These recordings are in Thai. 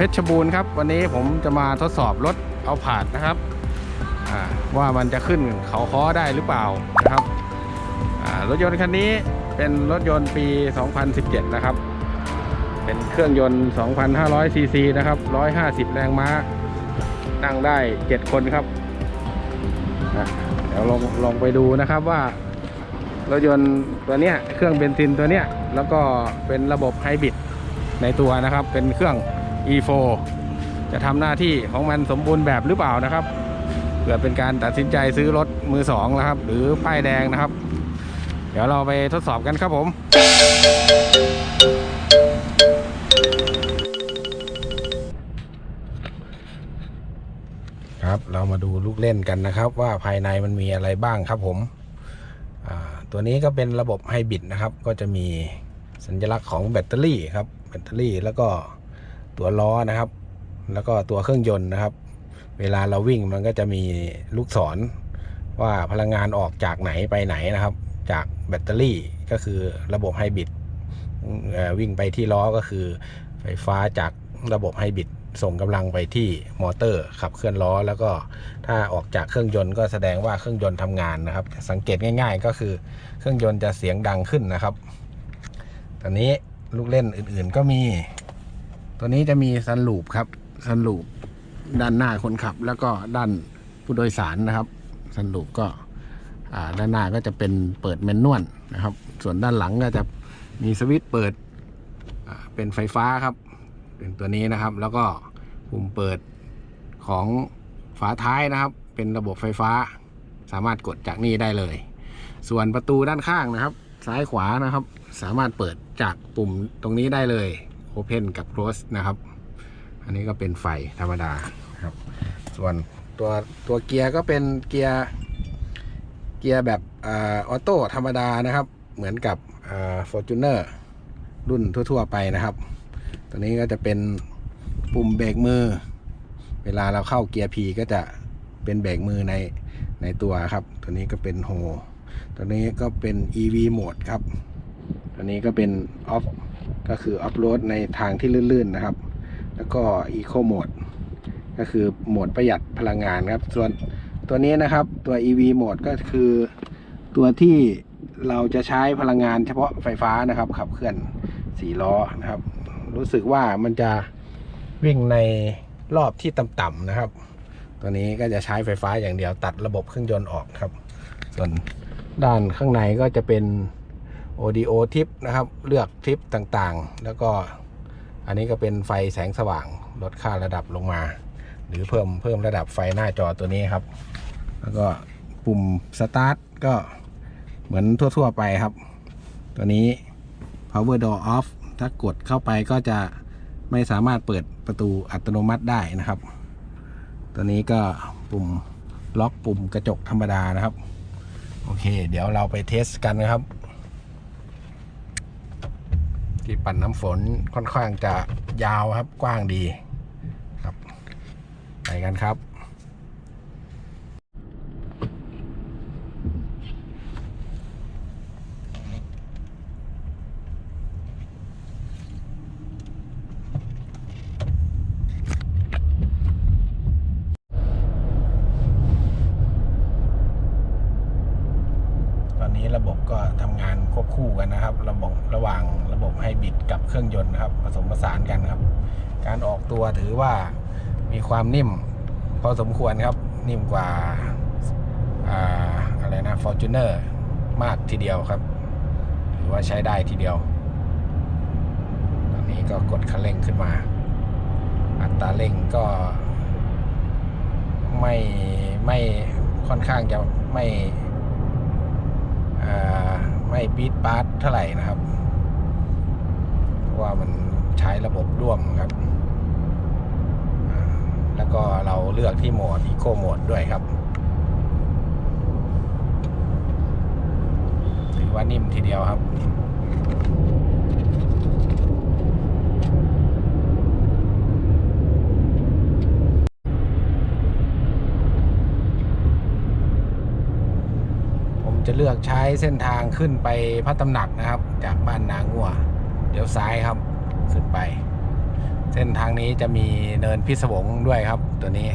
เพชรบูรณ์ครับ วันนี้ผมจะมาทดสอบรถเอาผาดนะครับ ว่ามันจะขึ้นเขาค้อได้หรือเปล่านะครับรถยนต์คันนี้เป็นรถยนต์ปี 2017 นะครับ เป็นเครื่องยนต์ 2,500 ซีซีนะครับ 150 แรงม้า นั่งได้ 7 คนครับ เดี๋ยวลองลองไปดูนะครับว่ารถยนต์ตัวเนี้ยเครื่องเบนซินตัวเนี้ยแล้วก็เป็นระบบไฮบริดในตัวนะครับ เป็นเครื่อง e4 จะทำหน้าที่ของมันสมบูรณ์แบบหรือเปล่านะครับเผื่อเป็นการตัดสินใจซื้อรถมือสองนะครับ หรือป้ายแดงนะครับ เดี๋ยวเราไปทดสอบกันครับผมครับเรามาดูลูกเล่นกันนะครับ ว่าภายในมันมีอะไรบ้างครับผมตัวนี้ก็เป็นระบบไฮบริดนะครับ ก็จะมีสัญลักษณ์ของแบตเตอรี่ครับแบตเตอรี่แล้วก็ ตัวล้อนะครับ แล้วก็ตัวเครื่องยนต์นะครับ เวลาเราวิ่งมันก็จะมีลูกศร ว่าพลังงานออกจากไหนไปไหนนะครับ จากแบตเตอรี่ก็คือระบบไฮบริดวิ่งไปที่ล้อก็คือ ไฟฟ้าจากระบบไฮบริดส่งกำลังไปที่มอเตอร์ขับเคลื่อนล้อ แล้วก็ถ้าออกจากเครื่องยนต์ก็แสดงว่าเครื่องยนต์ทำงานนะครับ สังเกตง่าย ๆ ก็คือเครื่องยนต์จะเสียงดังขึ้นนะครับ ตอนนี้ลูกเล่นอื่นๆก็มี ตัวนี้จะมีซันลูปครับซันลูปด้านหน้าคนขับ แล้วก็ด้านผู้โดยสารนะครับซันลูปก็ด้านหน้าก็จะเป็นเปิดแมนนวลนะครับ ส่วนด้านหลังก็จะมีสวิตช์เปิดเป็นไฟฟ้าครับ เป็นตัวนี้นะครับ แล้วก็ปุ่มเปิดของฝาท้ายนะครับ เป็นระบบไฟฟ้า สามารถกดจากนี่ได้เลย ส่วนประตูด้านข้างนะครับ ซ้ายขวานะครับ สามารถเปิดจากปุ่มตรงนี้ได้เลย Open กับ Close นะครับ อันนี้ก็เป็นไฟธรรมดาครับ ส่วนตัวตัวเกียร์ก็เป็นเกียร์เกียร์แบบออโต้ธรรมดานะครับ เหมือนกับฟอร์จูเนอร์รุ่นทั่ว ๆ ไปนะครับ ตัวนี้ก็จะเป็นปุ่มเบรกมือ เวลาเราเข้าเกียร์ P ก็จะเป็นเบรกมือในในตัวครับ ตัวนี้ก็เป็นโฮตัวนี้ก็เป็น EV โหมดครับ ตัวนี้ก็เป็น off ก็คือ off road ในทางที่ลื่นๆนะครับ แล้วก็ eco mode ก็คือโหมดประหยัดพลังงานครับ ส่วนตัวนี้นะครับตัว EV โหมดก็คือตัวที่เราจะใช้พลังงานเฉพาะไฟฟ้านะครับ ขับเคลื่อนสี่ล้อนะครับ รู้สึกว่ามันจะวิ่งในรอบที่ต่ำๆนะครับ ตัวนี้ก็จะใช้ไฟฟ้าอย่างเดียวตัดระบบเครื่องยนต์ออกครับ ส่วนด้านข้างในก็จะเป็น audio ทิปนะครับ เลือกทิปต่างๆ แล้วก็อันนี้ก็เป็นไฟแสงสว่างลดค่าระดับลงมา หรือเพิ่มเพิ่มระดับไฟหน้าจอตัวนี้ครับ แล้วก็ปุ่มสตาร์ทก็เหมือนทั่วๆไปครับ ตัวนี้ power door off ถ้ากดเข้าไปก็จะไม่สามารถเปิดประตูอัตโนมัติได้นะครับ ตัวนี้ก็ปุ่มล็อกปุ่มกระจกธรรมดานะครับ โอเค เดี๋ยวเราไปเทสกันนะครับ ที่ปั่นน้ำฝนค่อนข้างจะยาวครับกว้างดีครับไปกันครับ ต อนนี้ระบบก็ทำงานควบคู่กันนะครับ ระบบระหว่างระบบไฮบริดกับเครื่องยนต์นะครับ ผสมผสานกันครับ การออกตัวถือว่ามีความนิ่ม พอสมควรครับนิ่มกว่าอาอะไรนะ Fortuner มากทีเดียวครับถือว่าใช้ได้ทีเดียว ตอนนี้ก็กดคันเร่งขึ้นมา อัตราเร่งก็ไม่ไม่ค่อนข้างจะไม่ ไม่ปี๊ดปาร์ตเท่าไหร่นะครับ เพราะว่ามันใช้ระบบร่วมครับ แล้วก็เราเลือกที่โหมดอีโคโหมดด้วยครับ ถือว่านิ่มทีเดียวครับ จะเลือกใช้เส้นทางขึ้นไปพระตำหนักนะครับ จากบ้านนางัวเดี๋ยวซ้ายครับขึ้นไป เส้นทางนี้จะมีเนินพิศวงด้วยครับ ตัวนี้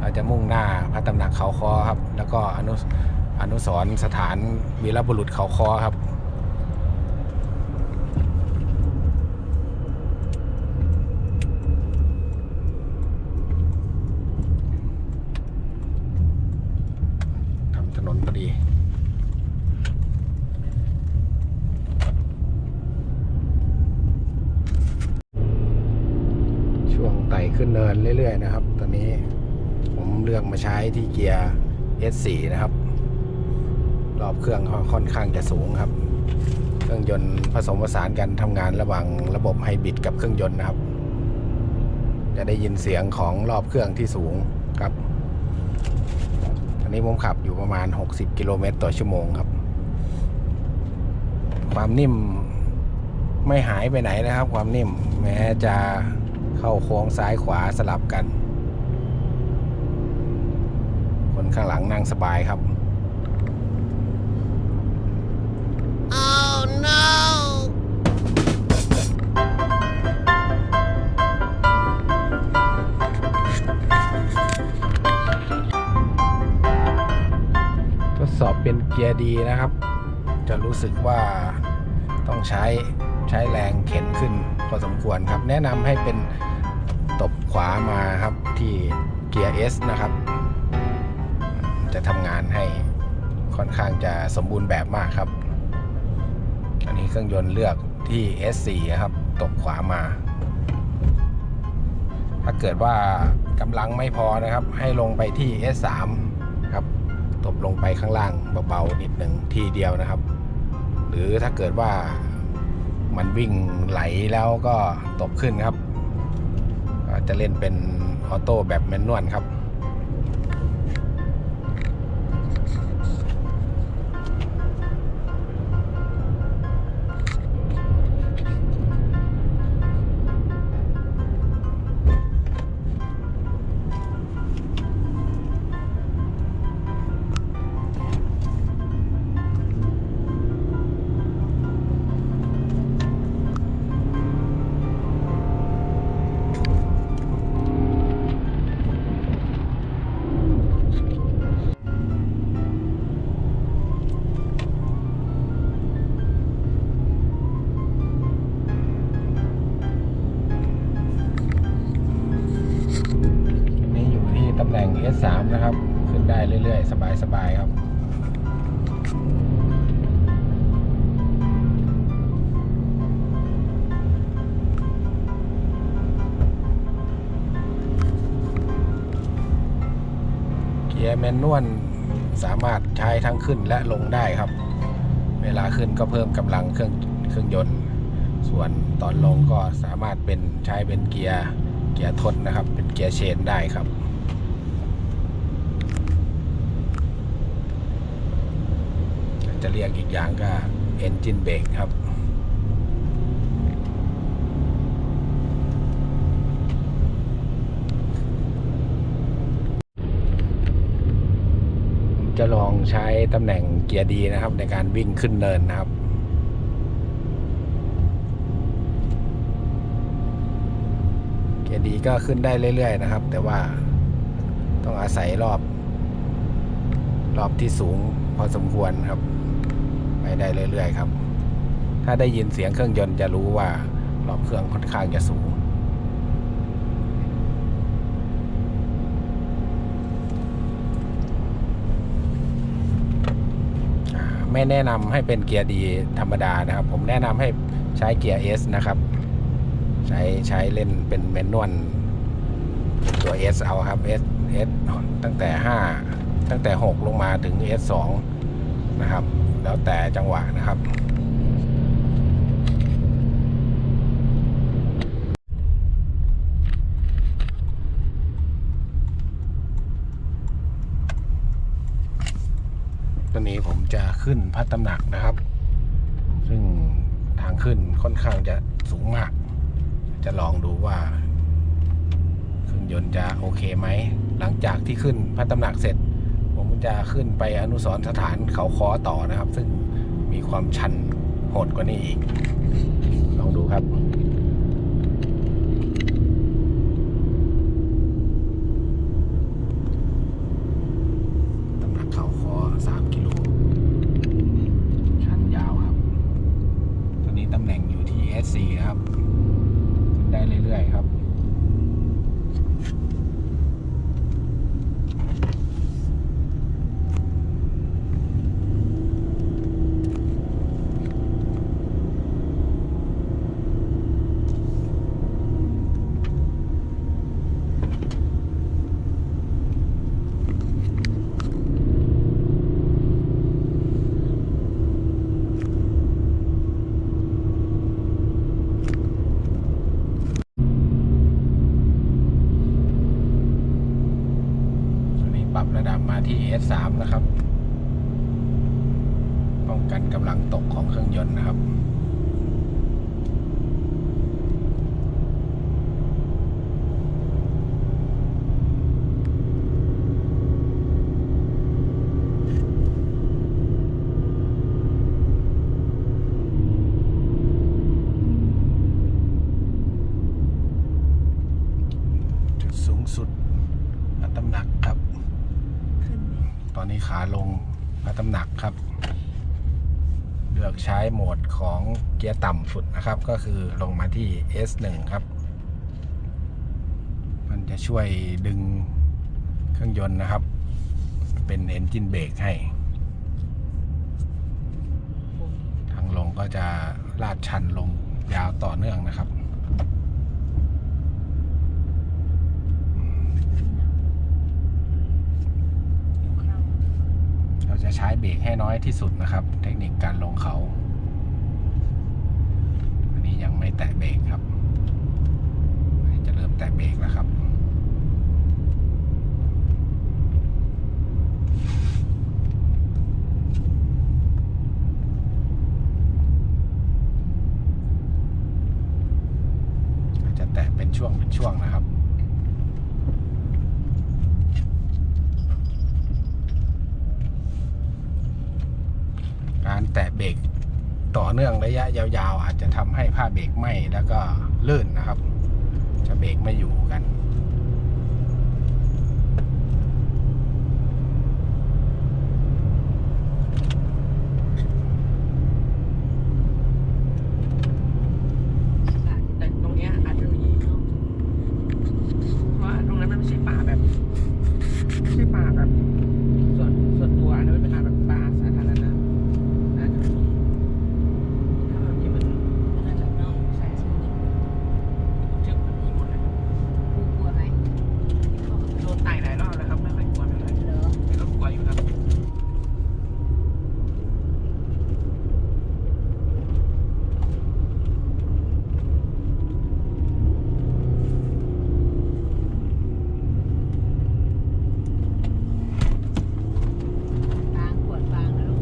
เราจะมุ่งหน้าพระตำหนักเขาคอครับ แล้วก็อนุอนุสรสถานวีรบุรุษเขาคอครับ ทำถนนพอดี ช่วงไต่ขึ้นเนินเรื่อย ๆ นะครับ ตอนนี้ผมเลือกมาใช้ ที่เกียร์ S4 นะครับ รอบเครื่องค่อนข้างจะสูงครับ เครื่องยนต์ผสมผสานกันทำงานระหว่างระบบไฮบริดกับเครื่องยนต์นะครับ จะได้ยินเสียงของรอบเครื่องที่สูงครับอันนี้ผมขับอยู่ประมาณ 60 กิโลเมตรต่อชั่วโมงครับ ความนิ่มไม่หายไปไหนนะครับ ความนิ่มแม้จะเข้าโค้งซ้ายขวาสลับกัน คน ข้างหลังนั่งสบายครับทดสอบเป็นเกียร์ดีนะครับ จะรู้สึกว่าต้องใช้ใช้แรงเข็นขึ้นพอสมควรครับ แนะนำให้เป็นตบขวามาครับที่เกียร์ S นะครับ จะทำงานให้ค่อนข้างจะสมบูรณ์แบบมากครับ อันนี้เครื่องยนต์เลือกที่ S4 ครับตบขวามา ถ้าเกิดว่ากำลังไม่พอนะครับ ให้ลงไปที่ S3 ครับ ตบลงไปข้างล่างเบาๆนิดหนึ่งทีเดียวนะครับ หรือถ้าเกิดว่ามันวิ่งไหลแล้วก็ตบขึ้นครับ จะเล่นเป็นออโต้แบบแมนนวลครับ นวลสามารถใช้ทั้งขึ้นและลงได้ครับ เวลาขึ้นก็เพิ่มกำลังเครื่องเครื่องยนต์ ส่วนตอนลงก็สามารถเป็นใช้เป็นเกียร์เกียร์ทดนะครับ เป็นเกียร์เชนได้ครับจะเรียกอีกอย่างก็ engine brake ครับ ผมจะลอง ใช้ตำแหน่งเกียร์ดีนะครับ ในการวิ่งขึ้นเนินนะครับเกียร์ดีก็ขึ้นได้เรื่อย ๆ นะครับ แต่ว่าต้องอาศัยรอบ รอบที่สูงพอสมควรครับไปได้เรื่อย ๆ ครับ ถ้าได้ยินเสียงเครื่องยนต์จะรู้ว่ารอบเครื่องค่อนข้างจะสูง อ่า ไม่แนะนำให้เป็นเกียร์ดีธรรมดานะครับ ผมแนะนำให้ใช้เกียร์ S นะครับ ใช้ใช้เล่นเป็นแมนนวลตัว S เอาครับ S S ตั้งแต่ 5 ตั้งแต่ 6 ลงมาถึง S 2 นะครับ แล้วแต่จังหวะนะครับ ตอนนี้ผม จะขึ้นพระตำหนักนะครับ ซึ่งทางขึ้นค่อนข้างจะสูงมาก จะลองดูว่าเครื่องยนต์จะโอเคไหม หลังจากที่ขึ้นพระตำหนักเสร็จ ผมจะขึ้นไปอนุสรสถานเขาคอต่อนะครับ ซึ่งมีความชันโหดกว่านี้อีก ลองดูครับ ปรั บระดับมาที่ S3 นะครับ ป้องกันกำลังตกของเครื่องยนต์นะครับ จุดสูงสุดพระตำหนักครับ ขึ้นไหม ต อนนี้ขาลงพระตำหนักครับ เลือกใช้โหมดของเกียร์ต่ำสุดนะครับ ก็คือลงมาที่ S1 ครับ มันจะช่วยดึงเครื่องยนต์นะครับ เป็นเอนจินเบรกให้ ทางลงก็จะลาดชันลงยาวต่อเนื่องนะครับ อยู่ข้าง เรา จะใช้เบรกให้น้อยที่สุดนะครับ เทคนิคการลงเขา อันนี้ยังไม่แตะเบรกครับอันนี้จะเริ่มแตะเบรกแล้วครับ อาจจะแตะเป็นช่วงเป็นช่วงนะครับ การแตะเบรกต่อเนื่องระยะยาวๆ อาจจะทำให้ผ้า เบรกไหม่แล้วก็ลื่นนะครับ จะเบรกไม่อยู่กัน แต่ตรงเนี้ยอาจจะมีเพราะว่าตรงนั้นมันไม่ใช่ป่าแบบไม่ใช่ป่าแบบ ส่วนส่วนตัวอันนั้นมันเป็นป่าแบบป่าสาธารณะอาจจะมีถ้าแบบนี้มันน่าจะเน่าใช่ใช่เชื่อมันมีหมดเลย กูกลัวไหม โดนไต่หลายรอบแล้วครับไม่ค่อยกลัวเท่าไหร่ เหรอ แต่ก็กลัวอยู่ครับ ฟางขวดฟางนะลูก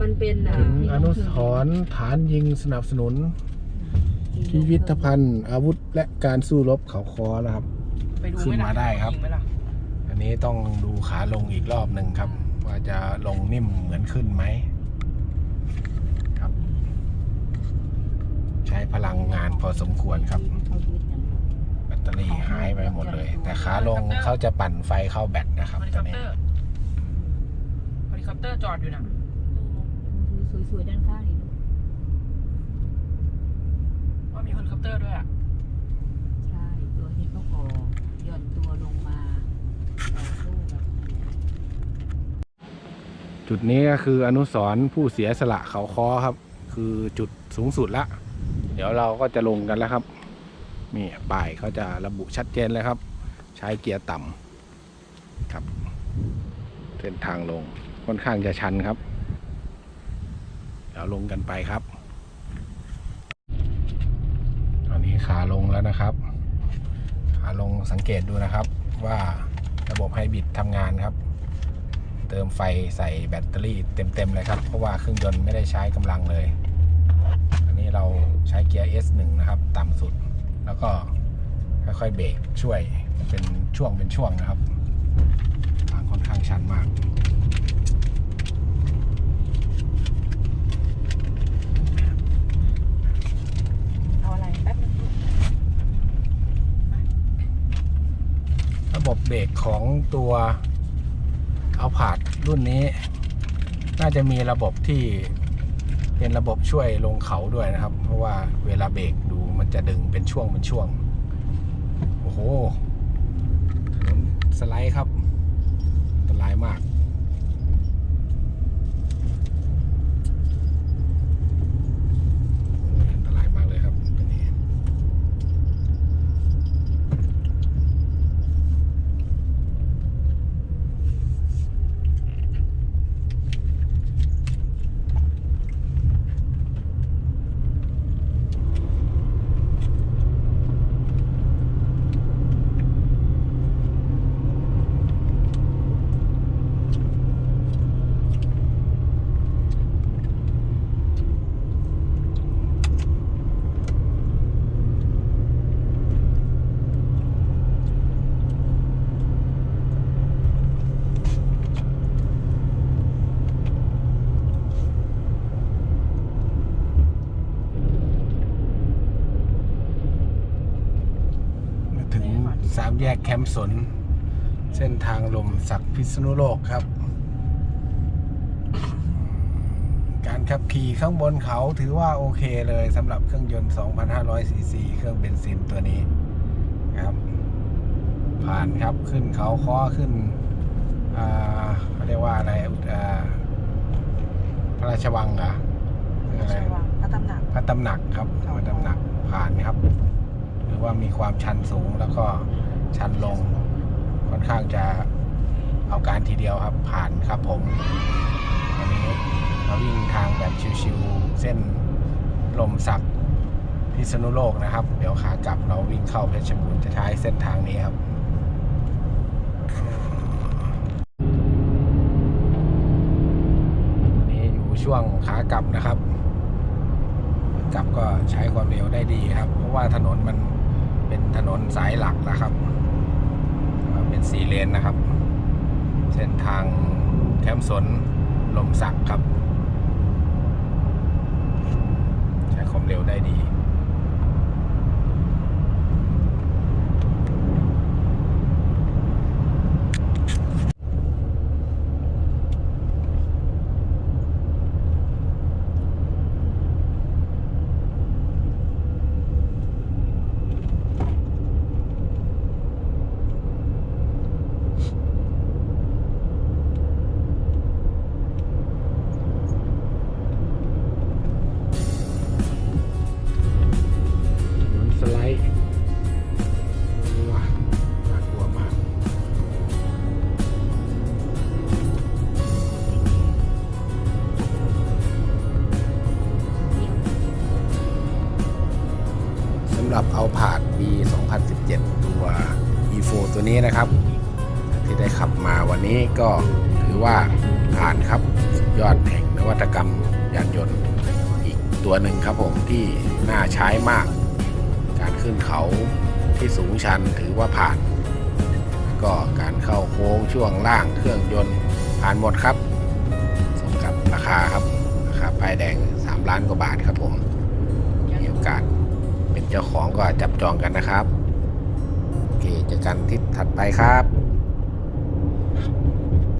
มันเป็นอะ อนุ สรณ์ฐานยิงสนับสนุน พิพิธภัณฑ์ อาวุธและการสู้รบเขาคอนะครับ ไปดูขึ้นไหมล่ะมาได้ครับจงไหมล่ะอันนี้ต้องดูขาลงอีกรอบหนึ่งครับ ว่าจะลงนิ่มเหมือนขึ้นไหมครับ ใช้พลังงานพอสมควรครับเขายึดนะแบตเตอรี่หายไปหมดเลย แต่ขาลงเขาจะปั่นไฟเข้าแบตนะครับเฮลิตคออนปนี้เตอร์เฮลิคอปเตอร์จอดอยู่นะดู สวยๆด้านข้างนี่ลูกว่ามีเฮลิคอปเตอร์ด้วยอะ ใช่ ตัวนี้เขาขอย่อนตัวลงมาต่อสู้กับจุดนี้ก็คืออนุสรณ์ผู้เสียสละเขาคอครับ คือจุดสูงสุดละ เดี๋ยวเราก็จะลงกันแล้วครับ นี่ป้ายเขาจะระบุชัดเจนเลยครับ ใช้เกียร์ต่ำครับ เส้นทางลงค่อนข้างจะชันครับ เดี๋ยวลงกันไปครับ ตอนนี้ขาลงแล้วนะครับ ขาลงสังเกตดูนะครับว่าระบบไฮบริดทำงานครับ เติมไฟใส่แบตเตอรี่เต็ม ๆ เลยครับ เพราะว่าเครื่องยนต์ไม่ได้ใช้กำลังเลย อันนี้เราใช้เกียร์ S1 นะครับ ต่ำสุด แล้วก็ค่อยๆเบรกช่วยเป็นช่วงเป็นช่วงนะครับทางค่อนข้างชันมาก เอาอะไรแป๊บนึง ระ บบเบรกของตัวเอาผาดรุ่นนี้ น่าจะมีระบบที่เป็นระบบช่วยลงเขาด้วยนะครับ เพราะว่าเวลาเบรกดูมันจะดึงเป็นช่วงเป็นช่วงโหถนนสไลด์ครับอันตรายมาก อันตรายมากเลยครับตัวนี้ มาถึงสามแยกแคมป์สน เส้นทางลมสักพิษณุโลกครับ การขับขี่ข้างบนเขาถือว่าโอเคเลยสำหรับเครื่องยนต์2,500ซีซีเครื่องเบนซินตัวนี้ครับ ผ่านครับขึ้นเขาค้อขึ้นอ่าเขาเรียกว่าอะไรอ่าพระราชวังเหรอหรืออะไรใช่ว่าพระตำหนักพระตำหนักครับพระตำหนักผ่านครับ หรือว่ามีความชันสูงแล้วก็ ชันลง ค่อนข้างจะเอาการทีเดียวครับผ่านครับผมวันนี้มาวิ่งทางแบบชิวๆเส้นลมสักพิษณุโลกนะครับ เดี๋ยวขากลับเราวิ่งเข้าเพชรบูรณ์จะใช้เส้นทางนี้ครับนี้อยู่ช่วงขากลับนะครับ กลับก็ใช้ความเร็วได้ดีครับ เพราะว่าถนนมันเป็นถนนสายหลักนะครับ เป็นสี่เลนนะครับ เส้นทางแคมป์สนลมสักครับ ใช้ความเร็วได้ดี สำหรับเอาผาดปี 2017 ตัว e4 ตัวนี้นะครับ ที่ได้ขับมาวันนี้ก็ถือว่าผ่านครับสุดยอดแห่งนวัตกรรมยานยนต์อีกตัวหนึ่งครับผมที่น่าใช้มาก การขึ้นเขาที่สูงชันถือว่าผ่าน ก็การเข้าโค้งช่วงล่างเครื่องยนต์ผ่านหมดครับสมกับราคาครับราคาป้ายแดง 3 ล้านกว่าบาทครับผมมีโอกาส เจ้าของก็จับจองกันนะครับ โอเคเจอกันทริปถัดไปครับ